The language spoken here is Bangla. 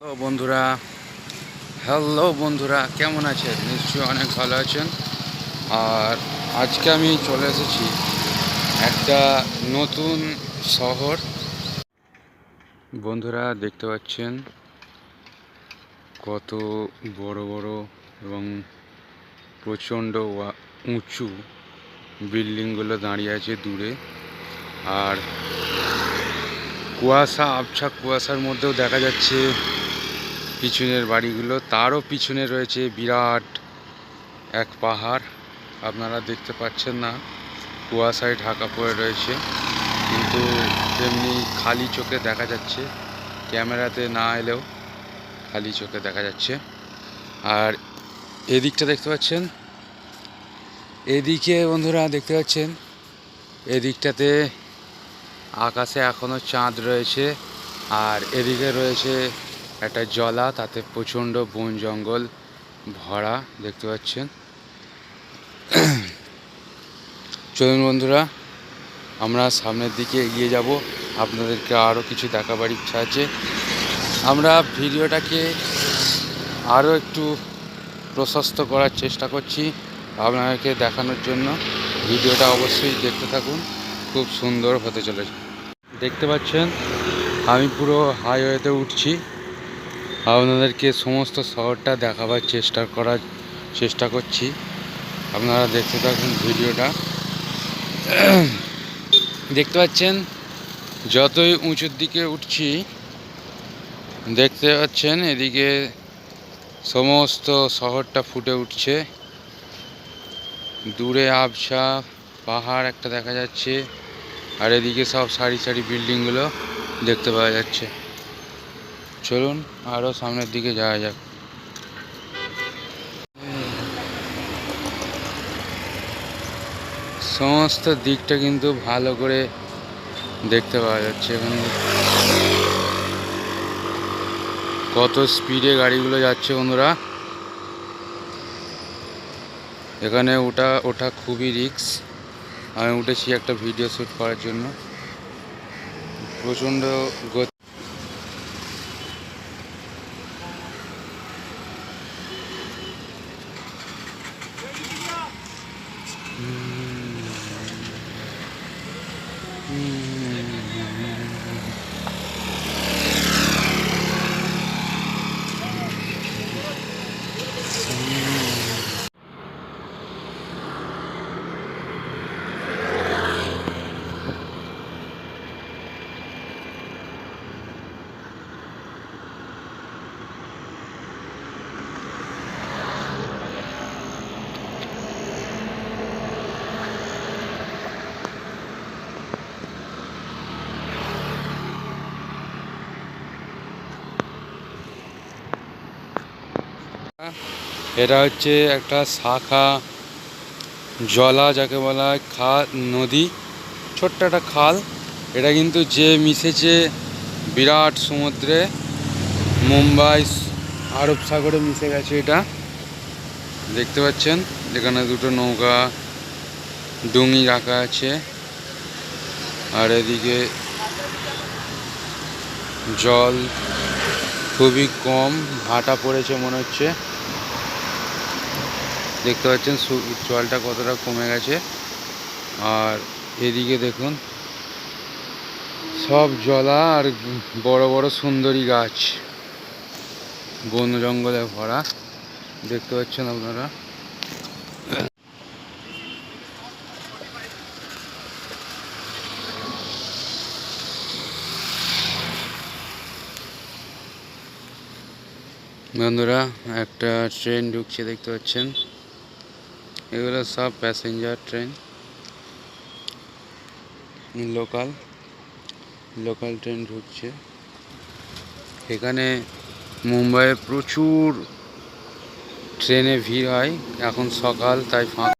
হ্যালো বন্ধুরা। হ্যালো বন্ধুরা। কেমন আছেন? নিশ্চয়ই অনেক ভালো আছেন। আর আজকে আমি চলে এসেছি একটা নতুন শহর। বন্ধুরা, দেখতে পাচ্ছেন কত বড় বড় এবং প্রচণ্ড উঁচু বিল্ডিংগুলো দাঁড়িয়ে আছে দূরে। আর কুয়াশা, আবছা কুয়াশার মধ্যেও দেখা যাচ্ছে পিছনের বাড়িগুলো, তারও পিছনে রয়েছে বিরাট এক পাহাড়। আপনারা দেখতে পাচ্ছেন না কুয়াশায় ঢাকা পড়ে রয়েছে। কিন্তু তেমনি খালি চোখে দেখা যাচ্ছে, ক্যামেরাতে না এলেও খালি চোখে দেখা যাচ্ছে। আর এদিকটা দেখতে পাচ্ছেন? এদিকে বন্ধুরা দেখতে পাচ্ছেন? এদিকটাতে আকাশে এখনও চাঁদ রয়েছে, আর এদিকে রয়েছে একটা জলা, তাতে প্রচণ্ড বন জঙ্গল ভরা দেখতে পাচ্ছেন। চলুন বন্ধুরা, আমরা সামনের দিকে এগিয়ে যাব। আপনাদেরকে আরও কিছু দেখাবার ইচ্ছা আছে। আমরা ভিডিওটাকে আরও একটু প্রশস্ত করার চেষ্টা করছি আপনাদেরকে দেখানোর জন্য। ভিডিওটা অবশ্যই দেখতে থাকুন, খুব সুন্দর হতে চলেছে। দেখতে পাচ্ছেন, আমি পুরো হাইওয়েতে উঠছি। আপনাদেরকে সমস্ত শহরটা দেখাবার চেষ্টা করার চেষ্টা করছি। আপনারা দেখতে থাকুন ভিডিওটা। দেখতে পাচ্ছেন, যতই উঁচুর দিকে উঠছি, দেখতে পাচ্ছেন এদিকে সমস্ত শহরটা ফুটে উঠছে। দূরে আবসা পাহাড় একটা দেখা যাচ্ছে, আর এদিকে সব সারি সারি বিল্ডিংগুলো দেখতে পাওয়া যাচ্ছে। চলুন আরও সামনের দিকে যাওয়া যাক। সমস্ত দিকটা কিন্তু ভালো করে দেখতে পাওয়া যাচ্ছে এখানে কত স্পিডে গাড়িগুলো যাচ্ছে বন্ধুরা। এখানে ওটা ওটা খুবই রিক্স আমি উঠেছি একটা ভিডিও শ্যুট করার জন্য। প্রচণ্ড Mm. এটা হচ্ছে একটা শাখা জলা, যাকে বলা হয় খা, নদী। ছোট্ট একটা খাল। এটা কিন্তু যে মিশেছে বিরাট সমুদ্রে, মুম্বাই, আরব সাগরে মিশে গেছে এটা। দেখতে পাচ্ছেন? যেখানে দুটো নৌকা, ডুঙি রাখা আছে। আর এদিকে জল খুবই কম, ভাটা পড়েছে মনে হচ্ছে। দেখতে পাচ্ছেন জলটা কতটা কমে গেছে। আর এদিকে দেখুন, সব জলা আর বড় বড় সুন্দরী গাছ। বন জঙ্গলে ভরা, দেখতে পাচ্ছেন আপনারা। বন্ধুরা, একটা ট্রেন ঢুকছে, দেখতে পাচ্ছেন। এগুলো সব passenger train local local train ঢুকছে। এখানে মুম্বাইয়ে প্রচুর ট্রেনে ভিড় হয়। এখন সকাল, তাই ফাঁকা।